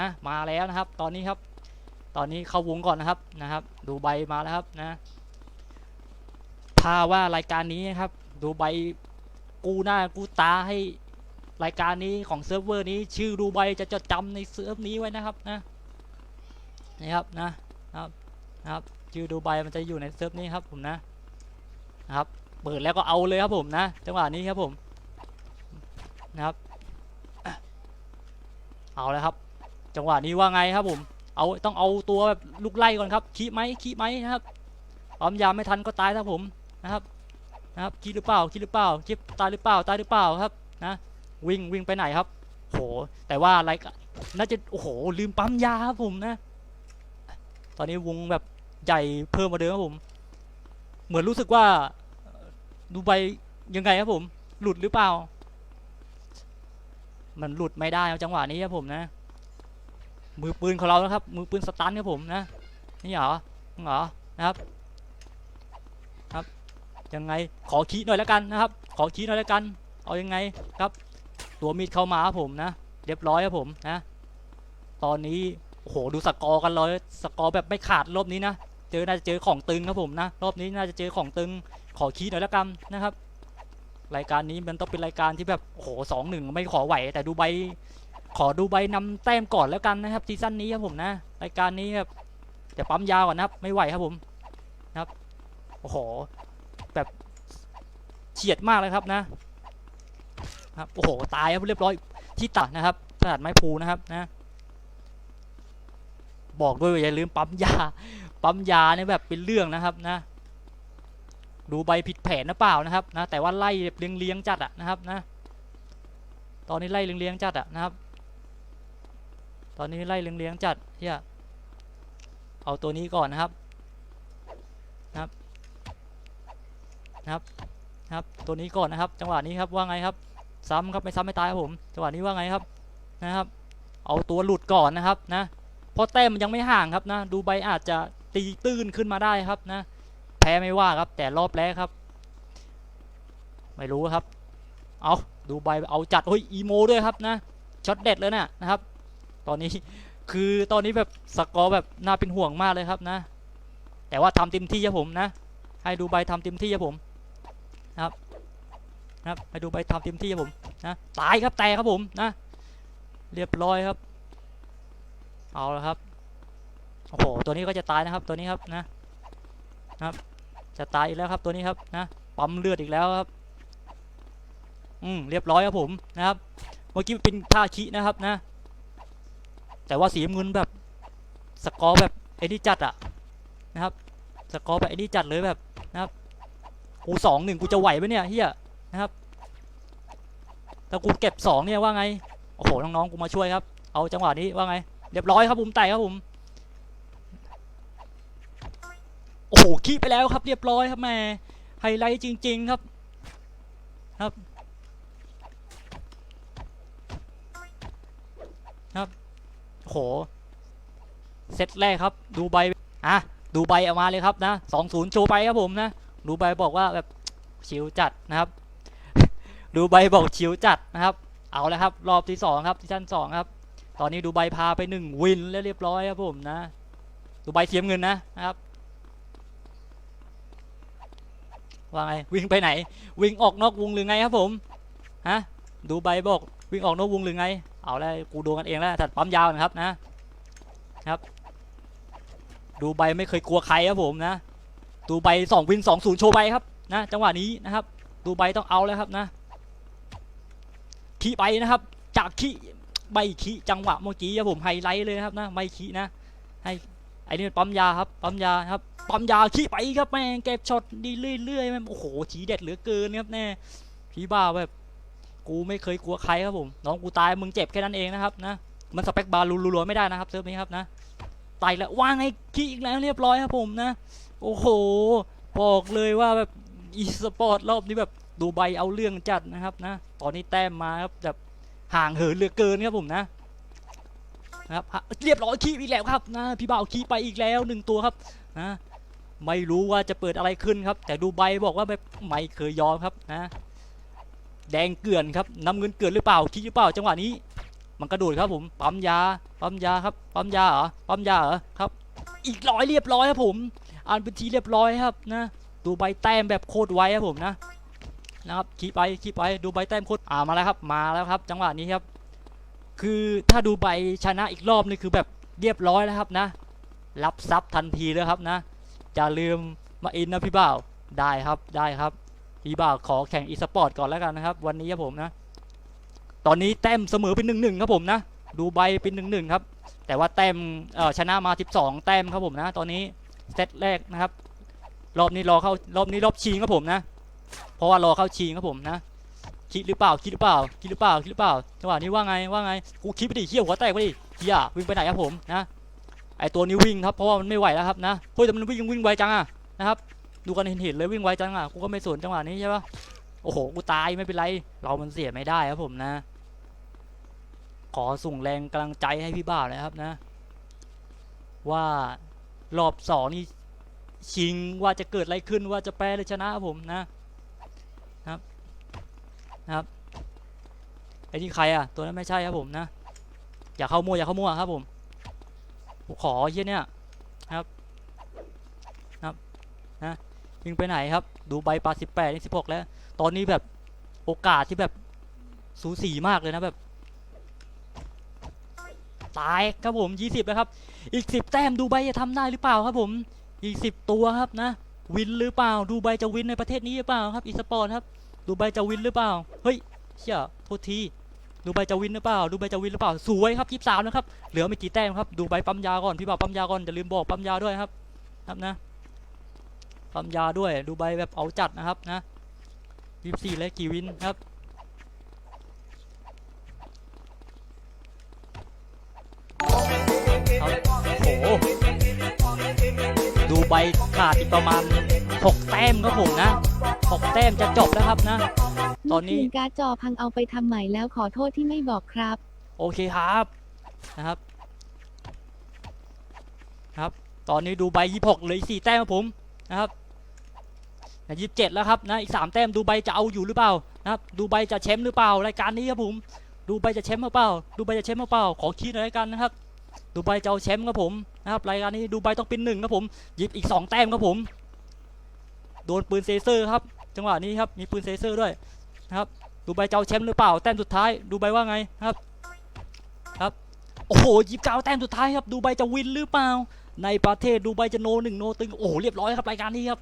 นะมาแล้วนะครับ ตอนนี้ครับ ตอนนี้เข้าวงก่อนนะครับนะครับ ดูใบมาแล้วครับนะถ้าว่ารายการนี้นะครับ ดูใบกูหน้ากูตาให้รายการนี้ของเซิร์ฟเวอร์นี้ชื่อดูใบจะจดจำในเซิร์ฟนี้ไว้นะครับนะนี่ครับนะครับนะครับชื่อดูใบมันจะอยู่ในเซิร์ฟนี้ครับผมนะนะครับเปิดแล้วก็เอาเลยครับผมนะจังหวะนี้ครับผมนะครับเอาแล้วครับ จังหวะนี้ว่าไงครับผมเอาต้องเอาตัวแบบลูกไล่ก่อนครับขี้ไหมขี้ไหมนะครับปั๊มยาไม่ทันก็ตายครับผมนะครับนะครับขี้หรือเปล่าขี้หรือเปล่าขี้ตายหรือเปล่าตายหรือเปล่าครับนะวิ่งวิ่งไปไหนครับโหแต่ว่าอะไรก็น่าจะโอ้โหลืมปั๊มยาครับผมนะ ตอนนี้วงแบบใหญ่เพิ่มมาเดิมครับผม เหมือนรู้สึกว่าดูใบยังไงครับผม หลุดหรือเปล่า มันหลุดไม่ได้จังหวะนี้ครับผมนะ มือปืนของเรานะครับ มือปืนสตันครับผมนะนี่เหรอเหรอนะครับครับยังไงขอคีย์หน่อยแล้วกันนะครับ ขอคีย์หน่อยแล้วกัน เอายังไงครับ ตัวมีดเข้ามาครับผมนะเรียบร้อยครับผมนะ ตอนนี้โอ้โหดูสกอร์กันเลยสกอร์แบบไม่ขาดรอบนี้นะเจอน่าจะเจอของตึงครับผมนะรอบนี้น่าจะเจอของตึงขอคีย์หน่อยแล้วกันนะครับ รายการนี้มันต้องเป็นรายการที่แบบโอ้โหสองหนึ่งไม่ขอไหว แต่ดูใบ ขอดูใบนำแต้มก่อนแล้วกันนะครับซีซั่นนี้ครับผมนะรายการนี้แบบจะปั๊มยาวก่อนนะครับไม่ไหวครับผมนะครับโอ้โหแบบเฉียดมากเลยครับนะครับโอ้โหตายครับเรียบร้อยที่ตัดนะครับตลาดไม้ภูนะครับนะบอกด้วยอย่าลืมปั๊มยา ปั๊มยาเนี่ยแบบเป็นเรื่องนะครับนะ ดูใบผิดแผนหรือเปล่านะครับนะแต่ว่าไล่เลี้ยงเลี้ยงจัดอะนะครับนะ ตอนนี้ไล่เลี้ยงเลี้ยงจัดอะนะครับ ตอนนี้ไล่เลี้ยงจัดเฮียเอาตัวนี้ก่อนนะครับ นะครับ นะครับ นะครับ ตัวนี้ก่อนนะครับ จังหวะนี้ครับว่าไงครับ ซ้ำครับไม่ซ้ำไม่ตายครับผม จังหวะนี้ว่าไงครับ นะครับ เอาตัวหลุดก่อนนะครับนะ เพราะแต้มมันยังไม่ห่างครับนะ ดูใบอาจจะตีตื้นขึ้นมาได้ครับนะ แพ้ไม่ว่าครับ แต่รอบแรกครับ ไม่รู้ครับ เอาดูใบเอาจัดเฮ้ยอีโมด้วยครับนะ ช็อตเด็ดเลยนะนะครับ ตอนนี้คือตอนนี้แบบสกอร์แบบน่าเป็นห่วงมากเลยครับนะ แต่ว่าทำเต็มที่ครับผมนะ ให้ดูใบทำเต็มที่ครับผมนะครับนะครับให้ดูใบทำเต็มที่ครับผมนะตายครับแตกครับผมนะ เรียบร้อยครับ เอาละครับโอ้โหตัวนี้ก็จะตายนะครับตัวนี้ครับนะนะครับจะตายอีกแล้วครับตัวนี้ครับนะปั๊มเลือดอีกแล้วครับอืมเรียบร้อยครับผมนะครับเมื่อกี้เป็นท่าคินะครับนะ แต่ว่าสีเงินแบบสกอร์แบบไอ้นี่จัดอะนะครับ สกอร์แบบไอ้นี่จัดเลยแบบนะครับ กูสองหนึ่งกูจะไหวไหมเนี่ยเฮียนะครับถ้ากูเก็บสองเนี่ยว่าไง โอ้โหน้องๆกูมาช่วยครับ เอาจังหวะนี้ว่าไง เรียบร้อยครับผมไต่ครับผมโอ้โหขี้ไปแล้วครับ เรียบร้อยครับแม่ไฮไลท์จริง ๆครับครับโอ้ โห เซตแรกครับ ดูใบอะดูใบออกมาเลยครับนะสองศูนย์โชว์ไปครับผมนะ ดูใบบอกว่าแบบชิวจัดนะครับ ดูใบบอกชิวจัดนะครับ เอาแล้วครับ รอบที่สองครับที่ชั้นสองครับ ตอนนี้ดูใบพาไปหนึ่งวินแล้วเรียบร้อยครับผมนะ ดูใบเทียมเงินนะนะครับว่าไงวิ่งไปไหน วิ่งออกนอกวงหรือไงครับผมฮะ ดูใบบอกวิ่งออกนอกวงหรือไง เอาแล้วกูโดนกันเองแล้วจัดปั๊มยาวนะครับนะ ครับ ดูใบไม่เคยกลัวใครครับผมนะ ดูใบสองวินสองศูนย์โชว์ใบครับนะ จังหวะนี้นะครับ ดูใบต้องเอาแล้วครับนะขี้ไปนะครับ จากขี้ใบขี้จังหวะเมื่อกี้ครับผมไฮไลท์เลยครับนะไม่ขี้นะให้ไอ้นี่ปั๊มยาครับปั๊มยาครับปั๊มยาขี้ไปครับแม่งเก็บช็อตดีเรื่อยๆแม่งโอ้โหฉีเด็ดเหลือเกินครับแน่พี่บ้าแบบ กูไม่เคยกลัวใครครับผมน้องกูตายมึงเจ็บแค่นั้นเองนะครับนะมันสเปคบาร์รัวๆไม่ได้นะครับเซิร์ฟนี้ครับนะตายแล้วว่างไอ้ขี้อีกแล้วเรียบร้อยครับผมนะ โอ้โหบอกเลยว่าแบบอีสปอร์ตรอบนี้แบบดูใบเอาเรื่องจัดนะครับนะ ตอนนี้แต้มมาครับแบบห่างเหินเหลือเกินครับผมนะนะครับเรียบร้อยขี้อีกแล้วครับนะพี่บ่าวขี้ไปอีกแล้วหนึ่งตัวครับนะไม่รู้ว่าจะเปิดอะไรขึ้นครับ แต่ดูใบบอกว่าแบบไม่เคยยอมครับนะ แดงเกลื่อนครับน้ำเงินเกลื่อนหรือเปล่าคิดหรือเปล่าจังหวะนี้ มันกระโดดครับผมปั๊มยาปั๊มยาครับปั๊มยาเหรอปั๊มยาเหรอครับ อีกร้อยเรียบร้อยครับผมอ่านเป็นทีเรียบร้อยครับนะดูใบแต้มแบบโคตรไวครับผมนะนะครับขี่ไปขี่ไปดูใบแต้มโคตรอ่ามาแล้วครับมาแล้วครับ จังหวะนี้ครับ คือถ้าดูใบชนะอีกรอบนี่คือแบบเรียบร้อยแล้วครับนะ รับทรัพย์ทันทีเลยครับนะอย่าลืมมาอินนะพี่บ่าวได้ครับได้ครับ พี่บ่าวขอแข่งอีสปอร์ตก่อนแล้วกันนะครับวันนี้ครับผมนะ ตอนนี้แต้มเสมอเป็นหนึ่งหนึ่งครับผมนะ ดูใบเป็นหนึ่งหนึ่งครับ แต่ว่าแต้มชนะมา 12 แต้มครับผมนะ ตอนนี้เซตแรกนะครับ รอบนี้รอเข้ารอบนี้รอบชิงครับผมนะ เพราะว่ารอเข้าชิงครับผมนะคิดหรือเปล่าคิดหรือเปล่าคิดหรือเปล่าคิดหรือเปล่าจังหวะนี้ว่าไงว่าไงกูคิดไปดิเขี้ยวหัวแตกไปดิเฮียวิ่งไปไหนครับผมนะไอตัวนี้วิ่งครับเพราะว่ามันไม่ไหวแล้วครับนะเฮ้ยแต่มันวิ่งวิ่งไวจังอะนะครับ ดูกันเห็นเห็นเลยวิ่งไวจังอะกูก็ไม่สนจังหวะนี้ใช่ปะโอ้โหกูตายไม่เป็นไร เรามันเสียไม่ได้ครับผมนะ ขอส่งแรงกำลังใจให้พี่บ่าวนะครับนะ ว่ารอบสองนี่ชิงว่าจะเกิดอะไรขึ้นว่าจะแพ้หรือชนะครับผมนะครับนะครับไอ้นี่ใครอะตัวนั้นไม่ใช่ครับผมนะ อย่าเข้ามั่วอย่าเข้ามั่วครับผมขอเยี่ยเนี่ยนะครับนะครับ นะวิ่งไปไหนครับ ดูใบปลาสิบแปดนี่สิบหกแล้ว ตอนนี้แบบโอกาสที่แบบสูสีมากเลยนะแบบตายครับผม20แล้วครับ อีก10แต้มดูไบจะทำได้หรือเปล่าครับผม อีก10ตัวครับนะ วินหรือเปล่า ดูไบจะวินในประเทศนี้หรือเปล่าครับอีสปอร์ตครับ ดูไบจะวินหรือเปล่า เฮ้ยเชี่ยโทษทีดูไบจะวินหรือเปล่า ดูไบจะวินหรือเปล่า สวยครับ23นะครับ เหลือไม่กี่แต้มครับ ดูไบปั๊มยาก่อน พี่บ่าวปั๊มยาก่อน อย่าลืมบอกปั๊มยาด้วยครับ ครับนะ ปั๊มยาด้วยดูไบแบบเอาจัดนะครับนะ24แล้วกี่วินครับโอ้โหดูใบขาดอีกประมาณ 6 แต้มครับผมนะ 6 แต้มจะจบแล้วครับนะ ตอนนี้เมื่คืการ์ดจอพังเอาไปทำใหม่แล้วขอโทษที่ไม่บอกครับ โอเคครับนะครับ ครับ ตอนนี้ดูใบ 26เหลยสี่แต้มครับผมนะครับ ยี่สิบเจ็ดแล้วครับนะอีกสามแต้มดูใบจะเอาอยู่หรือเปล่านะครับดูใบจะแชมป์หรือเปล่ารายการนี้ครับผมดูใบจะแชมป์หรือเปล่าดูใบจะแชมป์หรือเปล่าขอคิดหน่อยกันนะครับดูใบจะเอาแชมป์ครับผมนะครับรายการนี้ดูใบต้องเป็นหนึ่งครับผมหยิบอีกสองแต้มครับผม โดนปืนเซเซอร์ครับจังหวะนี้ครับมีปืนเซเซอร์ด้วยนะครับดูใบจะเอาแชมป์หรือเปล่าแต้มสุดท้ายดูใบว่าไงครับครับโอ้โหยิบเก้าแต้มสุดท้ายครับดูใบจะวินหรือเปล่า ในประเทศดูใบจะโนหนึ่งโนตึงโอ้โหเรียบร้อยครับรายการนี้ครับ